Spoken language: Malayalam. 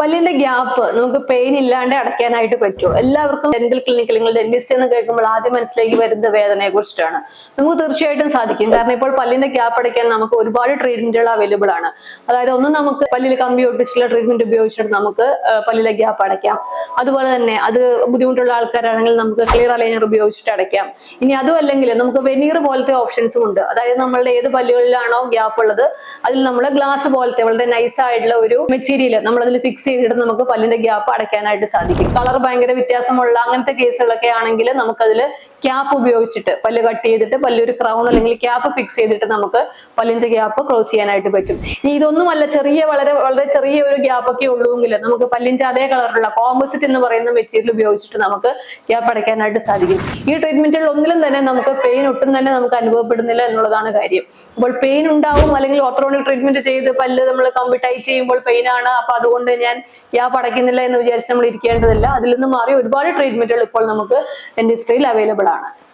പല്ലിന്റെ ഗ്യാപ്പ് നമുക്ക് പെയിൻ ഇല്ലാണ്ട് അടയ്ക്കാനായിട്ട് പറ്റുമോ എല്ലാവർക്കും ഡെന്റൽ ക്ലിനിക്കിൽ നിങ്ങൾ ഡെന്റിസ്റ്റ് എന്ന് കേൾക്കുമ്പോൾ ആദ്യം മനസ്സിലേക്ക് വരുന്ന വേദനയെ കുറിച്ചിട്ടാണ്. നമുക്ക് തീർച്ചയായിട്ടും സാധിക്കും. കാരണം ഇപ്പോൾ പല്ലിന്റെ ഗ്യാപ്പ് അടയ്ക്കാൻ നമുക്ക് ഒരുപാട് ട്രീറ്റ്മെന്റുകൾ അവൈലബിൾ ആണ്. അതായത് ഒന്ന് നമുക്ക് പല്ലിൽ കമ്പി ഒട്ടിച്ചുള്ള ട്രീറ്റ്മെന്റ് ഉപയോഗിച്ചിട്ട് നമുക്ക് പല്ലിലെ ഗ്യാപ്പ് അടയ്ക്കാം. അതുപോലെ തന്നെ അത് ബുദ്ധിമുട്ടുള്ള ആൾക്കാരാണെങ്കിൽ നമുക്ക് ക്ലിയർ അലൈനർ ഉപയോഗിച്ചിട്ട് അടയ്ക്കാം. ഇനി അതും അല്ലെങ്കിൽ നമുക്ക് വെനീർ പോലത്തെ ഓപ്ഷൻസും ഉണ്ട്. അതായത് നമ്മളുടെ ഏത് പല്ലുകളിലാണോ ഗ്യാപ്പ് ഉള്ളത് അതിൽ നമ്മൾ ഗ്ലാസ് പോലത്തെ വളരെ നൈസ് ആയിട്ടുള്ള ഒരു മെറ്റീരിയൽ നമ്മൾ അതിൽ ഫിക്സ് ചെയ്തിട്ട് നമുക്ക് പല്ലിന്റെ ഗ്യാപ്പ് അടയ്ക്കാനായിട്ട് സാധിക്കും. കളർ ഭയങ്കര വ്യത്യാസമുള്ള അങ്ങനത്തെ കേസുകളൊക്കെ ആണെങ്കിൽ നമുക്കതിൽ ക്യാപ്പ് ഉപയോഗിച്ചിട്ട് പല്ല് കട്ട് ചെയ്തിട്ട് പല്ലൊരു ക്രൗൺ അല്ലെങ്കിൽ ക്യാപ്പ് ഫിക്സ് ചെയ്തിട്ട് നമുക്ക് പല്ലിന്റെ ഗ്യാപ്പ് ക്ലോസ് ചെയ്യാനായിട്ട് പറ്റും. ഇനി ഇതൊന്നുമല്ല ചെറിയ വളരെ വളരെ ചെറിയ ഒരു ഗ്യാപ്പൊക്കെ ഉള്ളൂങ്കിൽ നമുക്ക് പല്ലിന്റെ അതേ കളറുള്ള കോമ്പോസിറ്റ് എന്ന് പറയുന്ന മെറ്റീരിയൽ ഉപയോഗിച്ചിട്ട് നമുക്ക് ഗ്യാപ്പ് അടയ്ക്കാനായിട്ട് സാധിക്കും. ഈ ട്രീറ്റ്മെന്റുകൾ ഒന്നിലും തന്നെ നമുക്ക് പെയിൻ ഒട്ടും തന്നെ നമുക്ക് അനുഭവപ്പെടുന്നില്ല എന്നുള്ളതാണ് കാര്യം. അപ്പോൾ പെയിൻ ഉണ്ടാവും അല്ലെങ്കിൽ ഓട്ടോണിക് ട്രീറ്റ്മെന്റ് ചെയ്ത് പല്ല് നമ്മൾ കമ്പി ടൈറ്റ് ചെയ്യുമ്പോൾ പെയിൻ ആണ്. അപ്പൊ അതുകൊണ്ട് ഞാൻ ഗ്യാപ്പ് അടയ്ക്കുന്നില്ല എന്ന് വിചാരിച്ച് നമ്മൾ ഇരിക്കേണ്ടതില്ല. അതിൽ നിന്ന് മാറി ഒരുപാട് ട്രീറ്റ്മെന്റുകൾ ഇപ്പോൾ നമുക്ക് ഇൻഡസ്ട്രിയിൽ അവൈലബിൾ ആണ്